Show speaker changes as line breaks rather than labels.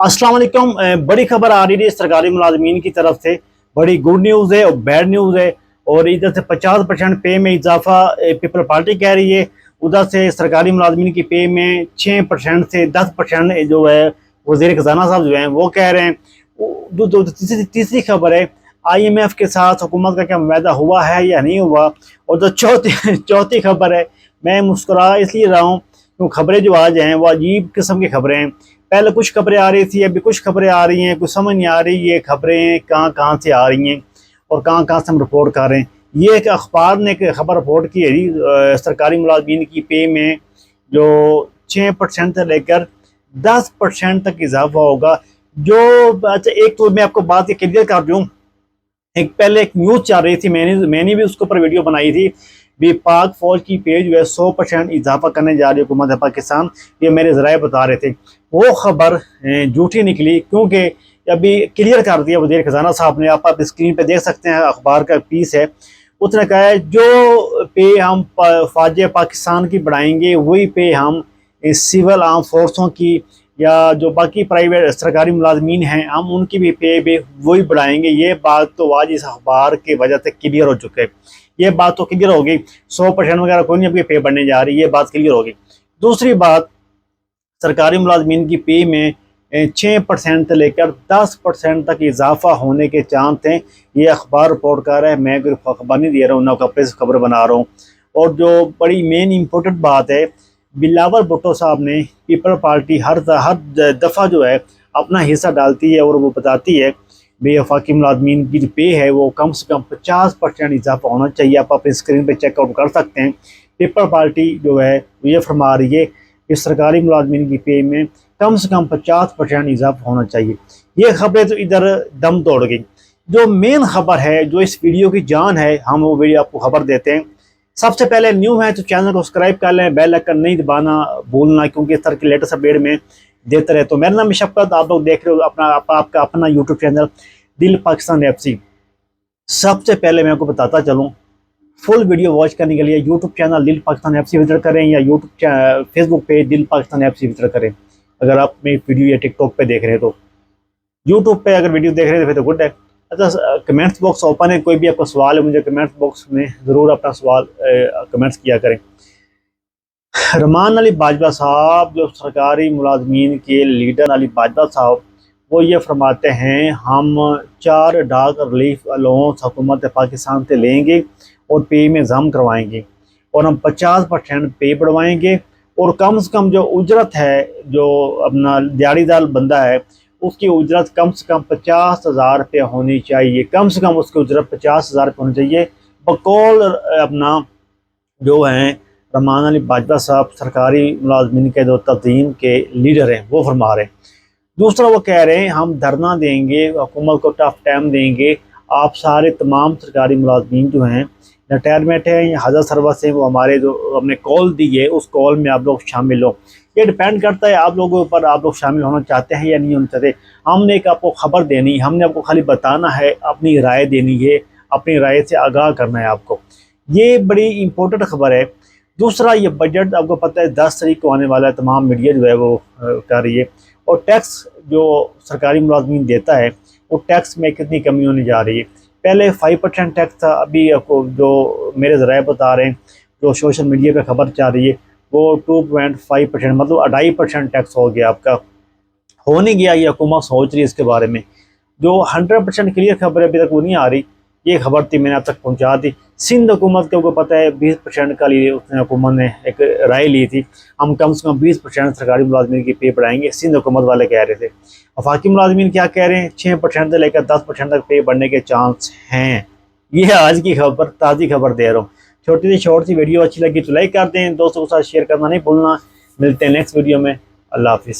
السلام علیکم بڑی خبر آ رہی ہے سرکاری ملازمین کی طرف سے۔ بڑی گڈ نیوز ہے اور بیڈ نیوز ہے۔ اور ادھر سے پچاس پرسینٹ پے میں اضافہ پیپل پارٹی کہہ رہی ہے۔ ادھر سے سرکاری ملازمین کی پے میں چھ پرسینٹ سے دس پرسینٹ جو ہے، وزیر خزانہ صاحب جو ہیں، وہ کہہ رہے ہیں۔ تیسری خبر ہے آئی ایم ایف کے ساتھ حکومت کا کیا معاہدہ ہوا ہے یا نہیں ہوا؟ اور جو چوتھی چوتھی خبر ہے، میں مسکرا اس لیے رہا ہوں خبریں جو آج ہیں، وہ عجیب قسم کی خبریں ہیں۔ پہلے کچھ خبریں آ رہی تھی ابھی کچھ خبریں آ رہی ہیں، کچھ سمجھ نہیں آ رہی، یہ خبریں کہاں کہاں سے آ رہی ہیں اور کہاں کہاں سے ہم رپورٹ کر رہے ہیں۔ یہ ایک اخبار نے ایک خبر رپورٹ کی ہے جی، سرکاری ملازمین کی پے میں جو چھ پرسینٹ سے لے کر دس پرسینٹ تک اضافہ ہوگا۔ جو اچھا ایک تو میں آپ کو بات یہ کلیئر کر دوں۔ ایک پہلے ایک نیوز چل رہی تھی، میں نے میں نے بھی اس کے اوپر ویڈیو بنائی تھی۔ بھی پاک فوج کی پیج جو ہے سو پرسینٹ اضافہ کرنے جا رہی حکومت پاکستان یہ میرے ذرائع بتا رہے تھے۔ وہ خبر جھوٹی نکلی کیونکہ ابھی کلیئر کر دیا وزیر خزانہ صاحب نے۔ آپ آپ اسکرین پہ دیکھ سکتے ہیں، اخبار کا پیس ہے۔ اس نے کہا ہے، جو پہ ہم فوج پاکستان کی بڑھائیں گے، وہی پے ہم سول عام فورسوں کی یا جو باقی پرائیویٹ سرکاری ملازمین ہیں، ہم ان کی بھی پے بھی وہی بڑھائیں گے۔ یہ بات تو آج اس اخبار کی وجہ سے کلیئر ہو چکے۔ یہ بات تو کلیئر ہوگی۔ سو پرسینٹ وغیرہ کوئی نہیں، اب کی پے بڑھنے جا رہی یہ بات کلیئر ہوگی۔ دوسری بات، سرکاری ملازمین کی پے میں چھ پرسینٹ سے لے کر دس پرسینٹ تک اضافہ ہونے کے چانس ہیں۔ یہ اخبار رپورٹ کر رہا ہے۔ میں کوئی خبر نہیں دے رہا ہوں، نہ سے خبر بنا رہا ہوں۔ اور جو بڑی مین امپورٹنٹ بات ہے بلاور بھٹو صاحب نے پیپل پارٹی ہر ہر دفعہ جو ہے اپنا حصہ ڈالتی ہے اور وہ بتاتی ہے، بے افاقی ملازمین کی جو پے ہے وہ کم سے کم پچاس پرسینٹ اضافہ ہونا چاہیے۔ آپ اپنے اسکرین پہ چیک آؤٹ کر سکتے ہیں۔ پیپل پارٹی جو ہے یہ فرما رہی ہے کہ سرکاری ملازمین کی پے میں کم سے کم پچاس پرسینٹ اضافہ ہونا چاہیے۔ یہ خبریں تو ادھر دم توڑ گئیں۔ جو مین خبر ہے، جو اس ویڈیو کی جان ہے، ہم وہ ویڈیو آپ کو خبر دیتے ہیں۔ سب سے پہلے نیو ہیں تو چینل کو سبسکرائب کر لیں، بیل آئکن نہیں دبانا بھولنا کیونکہ اس طرح کی لیٹسٹ اپڈیٹ میں دیتے رہے۔ تو میرا نام شفقت آپ لوگ دیکھ رہے ہو اپنا، آپ کا اپنا یوٹیوب چینل دل پاکستان ایف سی سب سے پہلے میں آپ کو بتاتا چلوں فل ویڈیو واچ کرنے کے لیے یوٹیوب چینل دل پاکستان ایپ سی وزٹ کریں یا یوٹیوب فیس بک پہ دل پاکستان ایپ سی وزٹ کریں۔ اگر آپ میری ویڈیو یا ٹک ٹاک پہ دیکھ رہے ہیں تو یوٹیوب پہ اگر ویڈیو دیکھ رہے ہیں تو گڈ ہے۔ اچھا کمنٹس باکس اوپن ہے کوئی بھی آپ کا سوال ہے، مجھے کمنٹس باکس میں ضرور اپنا سوال کمنٹس کیا کریں۔ رمان علی باجوہ صاحب، جو سرکاری ملازمین کے لیڈر علی باجوہ صاحب، وہ یہ فرماتے ہیں، ہم چار ڈاک ریلیف الونس حکومت پاکستان سے لیں گے اور پے میں ضم کروائیں گے اور ہم پچاس پرسینٹ پے بڑھوائیں گے اور کم از کم جو اجرت ہے، جو اپنا دیاری دار بندہ ہے اس کی اجرت کم سے کم پچاس ہزار روپے ہونی چاہیے۔ کم سے کم اس کی اجرت پچاس ہزار روپے ہونی چاہیے۔ بقول اپنا جو ہیں، رحمان علی باجوہ صاحب سرکاری ملازمین کے دو تنظیم کے لیڈر ہیں، وہ فرما رہے ہیں۔ دوسرا وہ کہہ رہے ہیں، ہم دھرنا دیں گے، حکومت کو ٹف ٹائم دیں گے۔ آپ سارے تمام سرکاری ملازمین جو ہیں ریٹائرمنٹ ہیں یا حضرت سروس ہیں، وہ ہمارے جو ہم نے کال دی ہے، اس کال میں آپ لوگ شامل ہو۔ یہ ڈپینڈ کرتا ہے آپ لوگوں پر آپ لوگ شامل ہونا چاہتے ہیں یا نہیں ہونا چاہتے۔ ہم نے ایک آپ کو خبر دینی، ہم نے آپ کو خالی بتانا ہے، اپنی رائے دینی ہے، اپنی رائے سے آگاہ کرنا ہے آپ کو۔ یہ بڑی امپورٹنٹ خبر ہے۔ دوسرا، یہ بجٹ آپ کو پتہ ہے، دس تاریخ کو آنے والا ہے، تمام میڈیا جو ہے وہ اٹھا رہی ہے۔ اور ٹیکس جو سرکاری ملازمین دیتا ہے، وہ ٹیکس میں کتنی کمی ہونے جا رہی ہے۔ پہلے فائیو پرسینٹ ٹیکس تھا، ابھی آپ کو جو میرے ذرائع بتا رہے ہیں، جو سوشل میڈیا پہ خبر چاہ رہی ہے وہ ٹو پوائنٹ فائیو پرسینٹ مطلب اڑھائی پرسینٹ ٹیکس ہو گیا آپ کا۔ ہو نہیں گیا، یہ حکومت سوچ رہی ہے اس کے بارے میں۔ جو ہنڈریڈ پرسینٹ کلیئر خبر ابھی تک وہ نہیں آ رہی، یہ خبر تھی میں نے اب تک پہنچا دی۔ سندھ حکومت کے اوپر پتہ ہے، بیس پرسینٹ کا لیے اس نے حکومت نے ایک رائے لی تھی۔ ہم کم سے کم بیس پرسینٹ سرکاری ملازمین کی پے بڑھائیں گے، سندھ حکومت والے کہہ رہے تھے۔ وفاقی ملازمین کیا کہہ رہے ہیں؟ چھ پرسینٹ سے لے کر دس پرسینٹ تک پے بڑھنے کے چانس ہیں۔ یہ آج کی خبر، تازی خبر دے رہا ہوں۔ چھوٹی سی شارٹ سی ویڈیو اچھی لگی تو لائک کر دیں، دوستوں کے ساتھ شیئر کرنا نہیں بھولنا۔ ملتے ہیں نیکسٹ ویڈیو میں۔ اللہ حافظ۔